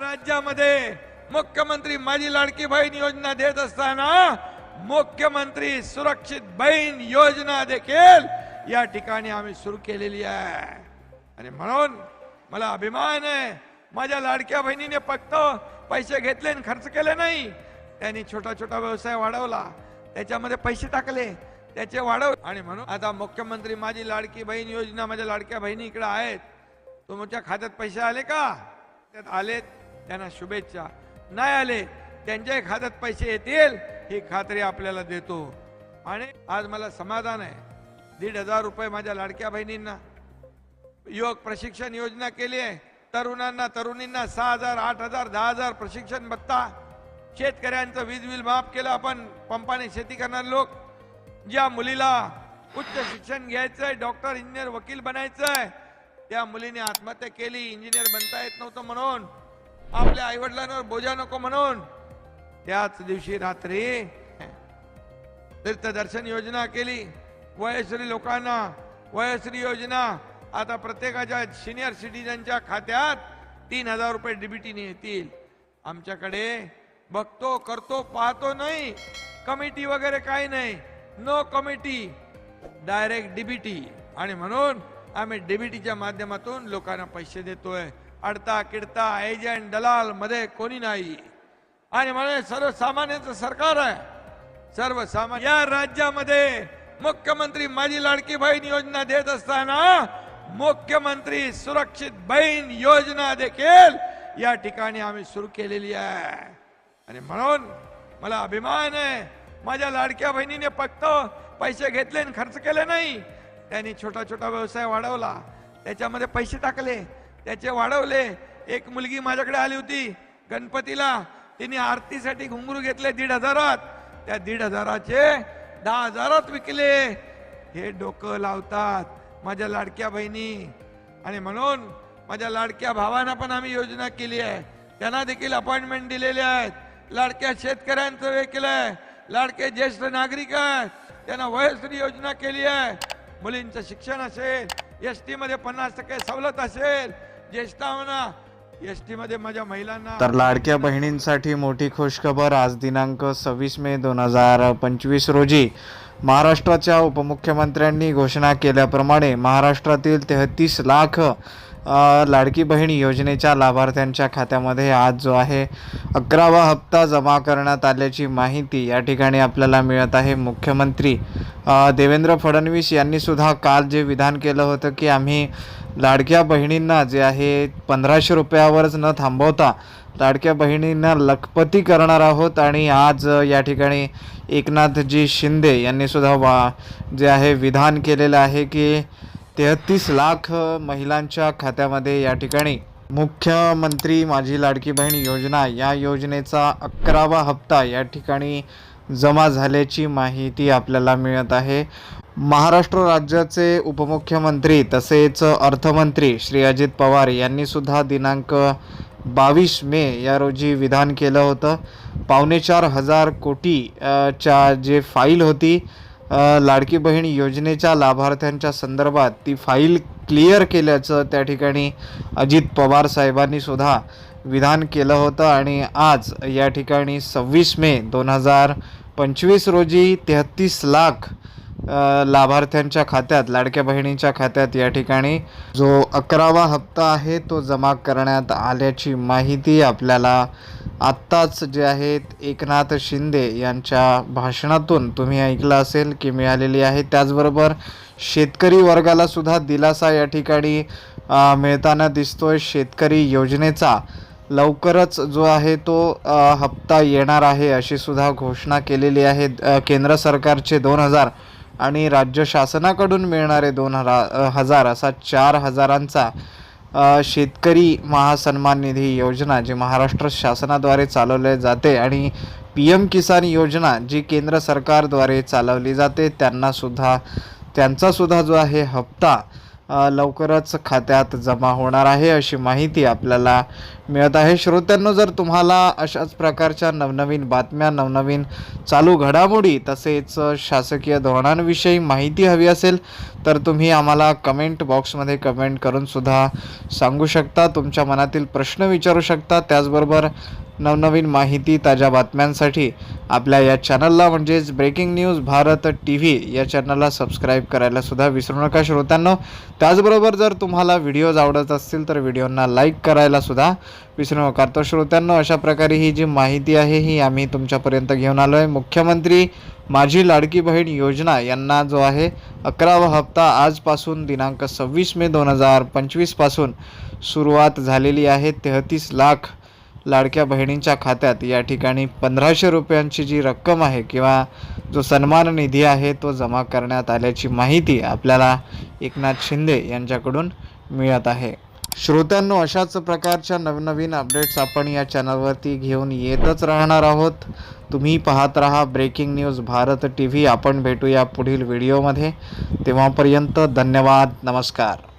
राज्यामध्ये मुख्यमंत्री माझी लाडकी बहीण योजना देत असताना मुख्यमंत्री सुरक्षित बहीण योजना देखील या ठिकाणी आम्ही सुरू केलेली आहे. आणि म्हणून मला अभिमान आहे माझ्या लाडक्या बहिणीने फक्त पैसे घेतले आणि खर्च केले नाही. त्यांनी छोटा छोटा व्यवसाय वाढवला त्याच्यामध्ये पैसे टाकले त्याचे वाढव. आणि म्हणून आता मुख्यमंत्री माझी लाडकी बहीण योजना माझ्या लाडक्या बहिणी इकडे आहेत. तुमच्या खात्यात पैसे आले का? त्यात आलेत. त्यांना शुभेच्छा. नाही आले त्यांच्याही खात्यात पैसे येतील ही खात्री आपल्याला देतो. आणि आज मला समाधान आहे. दीड हजार रुपये माझ्या लाडक्या बहिणींना. युवक प्रशिक्षण योजना केली आहे. तरुणांना तरुणींना सहा हजार आठ हजार दहा हजार प्रशिक्षण भत्ता. शेतकऱ्यांचं वीज बिल माफ केलं आपण पंपाने शेती करणारे लोक. ज्या मुलीला उच्च शिक्षण घ्यायचंय डॉक्टर इंजिनियर वकील बनायचंय त्या मुलीने आत्महत्या केली इंजिनियर बनता येत नव्हतं म्हणून आपल्या आईवडिलांवर बोजा नको म्हणून. त्याच दिवशी रात्री तीर्थदर्शन योजना केली. वयश्री लोकांना वयश्री योजना. आता प्रत्येकाच्या सिनियर सिटीजनच्या खात्यात तीन हजार रुपये डीबीटीने येतील. आमच्याकडे बघतो करतो पाहतो नाही. कमिटी वगैरे काही नाही. नो कमिटी डायरेक्ट डीबीटी आणि म्हणून आम्ही डीबीटीच्या माध्यमातून लोकांना पैसे देतोय. अडता किडता एजंट दलाल मध्ये कोणी नाही. आणि म्हणजे सर्वसामान्यांचं सरकार आहे. सर्वसामान्य या राज्यामध्ये मुख्यमंत्री माझी लाडकी बहीण योजना देत असताना मुख्यमंत्री सुरक्षित बहीण योजना देखील या ठिकाणी आम्ही सुरू केलेली आहे. आणि म्हणून मला अभिमान आहे. माझ्या लाडक्या बहिणीने फक्त पैसे घेतले आणि खर्च केले नाही. त्यांनी छोटा छोटा व्यवसाय वाढवला. त्याच्यामध्ये पैसे टाकले. त्याचे वाढवले. एक मुलगी माझ्याकडे आली होती. गणपतीला. तिने आरतीसाठी घुंगरू घेतले दीड हजारात. त्या दीड हजाराचे दहा हजारात विकले. हे डोकं लावतात माझ्या लाडक्या बहिणी. आणि म्हणून माझ्या लाडक्या भावांना पण आम्ही योजना केली आहे. त्यांना देखील अपॉइंटमेंट दिलेले आहेत. लाडक्या शेतकऱ्यांचं हे केलं आहे. लाडके ज्येष्ठ नागरिक आहेत. त्यांना वयश्री योजना केली आहे. मुलींचं शिक्षण असेल एस टीमध्ये पन्नास टक्के सवलत असेल ज्येष्ठांना एस टी मध्ये माझ्या महिलांना. तर लाडक्या बहिणींसाठी मोठी खुशखबर आज दिनांक सव्वीस मे दोन हजार पंचवीस रोजी. महाराष्ट्राच्या उपमुख्यमंत्र्यांनी घोषणा केल्याप्रमाणे महाराष्ट्रातील तेहतीस लाख लाडकी बहीण योजनेच्या लाभार्थ्यांच्या खात्यामध्ये आज जो आहे अकरावा हप्ता जमा करण्यात आल्याची माहिती या ठिकाणी आपल्याला मिळत आहे. मुख्यमंत्री देवेंद्र फडणवीस यांनी सुद्धा काल जे विधान केलं होतं की आम्ही लाडक्या बहिणींना जे आहे पंधराशे रुपयावरच न थांबवता लाडक्या बहिणींना लखपती करणार आहोत आणि आज या ठिकाणी एकनाथजी शिंदे यांनी सुद्धा वा जे आहे विधान केलेलं आहे की तेहतीस लाख महिलांच्या खात्यामध्ये या ठिकाणी मुख्यमंत्री माझी लाडकी बहीण योजना या योजनेचा अकरावा हप्ता या ठिकाणी जमा झाल्याची माहिती आपल्याला मिळत आहे. महाराष्ट्र राज्याचे उपमुख्यमंत्री तसेच अर्थमंत्री श्री अजित पवार यांनीसुद्धा दिनांक बावीस मे या रोजी विधान केलं होतं. पावणे चार हजार कोटी च्या जे फाईल होती लाडकी बहीण योजनेच्या लाभार्थ्यांच्या संदर्भात ती फाईल क्लिअर केल्याचं त्या ठिकाणी अजित पवार साहेबांनी सुद्धा विधान केलं होतं आणि आज या ठिकाणी सव्वीस मे दोन हजार पंचवीस रोजी तेहतीस लाख लाभार्थ्यांच्या खात्यात लाडक्या बहिणींच्या खात्यात या ठिकाणी जो अकरावा हप्ता आहे तो जमा करण्यात आल्याची माहिती आपल्याला आत्ताच जे आहेत एकनाथ शिंदे यांच्या भाषणातून तुम्ही ऐकलं असेल की मिळालेली आहे. त्याचबरोबर शेतकरी वर्गाला सुद्धा दिलासा या ठिकाणी मिळताना दिसतोय. शेतकरी योजनेचा लवकरच जो आहे तो हप्ता येणार आहे अशी सुद्धा घोषणा केलेली आहे केंद्र सरकारचे दोन हजार आणि राज्य शासनाकडून मिळणारे दोन हरा हजार असा चार हजारांचा शेतकरी महासन्मान निधी योजना जी महाराष्ट्र शासनाद्वारे चालवले जाते आणि पी एम किसान योजना जी केंद्र सरकारद्वारे चालवली जाते त्यांनासुद्धा त्यांचासुद्धा जो आहे हप्ता लवकरच खात्यात जमा होणार आहे अशी माहिती आपल्याला मिळत आहे. श्रोत्यांनो जर तुम्हाला अशाच प्रकारच्या नवनवीन बातम्या नवनवीन चालू घडामोडी तसेच शासकीय धोरणांविषयी माहिती हवी असेल तर तुम्ही आम्हाला कमेंट बॉक्समध्ये कमेंट करूनसुद्धा सांगू शकता. तुमच्या मनातील प्रश्न विचारू शकता. त्याचबरोबर नवनवीन माहिती ताज्या बातम्यांसाठी आपल्या या चॅनलला म्हणजेच breaking news Bharat T V या चॅनलला सबस्क्राईब करायला सुद्धा विसरू नका श्रोत्यांनो. त्याचबरोबर जर तुम्हाला व्हिडिओज आवडत असतील तर व्हिडिओंना लाईक करायला सुद्धा विसरू नका. तर श्रोत्यांनो अशा प्रकारे ही जी माहिती आहे ही आम्ही तुमच्यापर्यंत घेऊन आलो आहे मुख्यमंत्री माझी लाडकी बहीण योजना यांना जो आहे अकरावा हप्ता आजपासून दिनांक सव्वीस मे दोन हजार पंचवीसपासून सुरुवात झालेली आहे. तेहतीस लाख लाडक्या बहिणींच्या खात्यात या ठिकाणी पंधराशे रुपयांची जी रक्कम आहे किंवा जो सन्मान निधी आहे तो जमा करण्यात आल्याची माहिती आपल्याला एकनाथ शिंदे यांच्याकडून मिळत आहे. श्रोत्यांनो अशाच प्रकारच्या नवनवीन अपडेट्स आपण या चॅनलवरती घेऊन येतच राहणार आहोत. तुम्ही पाहत राहा breaking news Bharat T V आपण भेटूया पुढील व्हिडिओमध्ये. तेव्हापर्यंत धन्यवाद नमस्कार.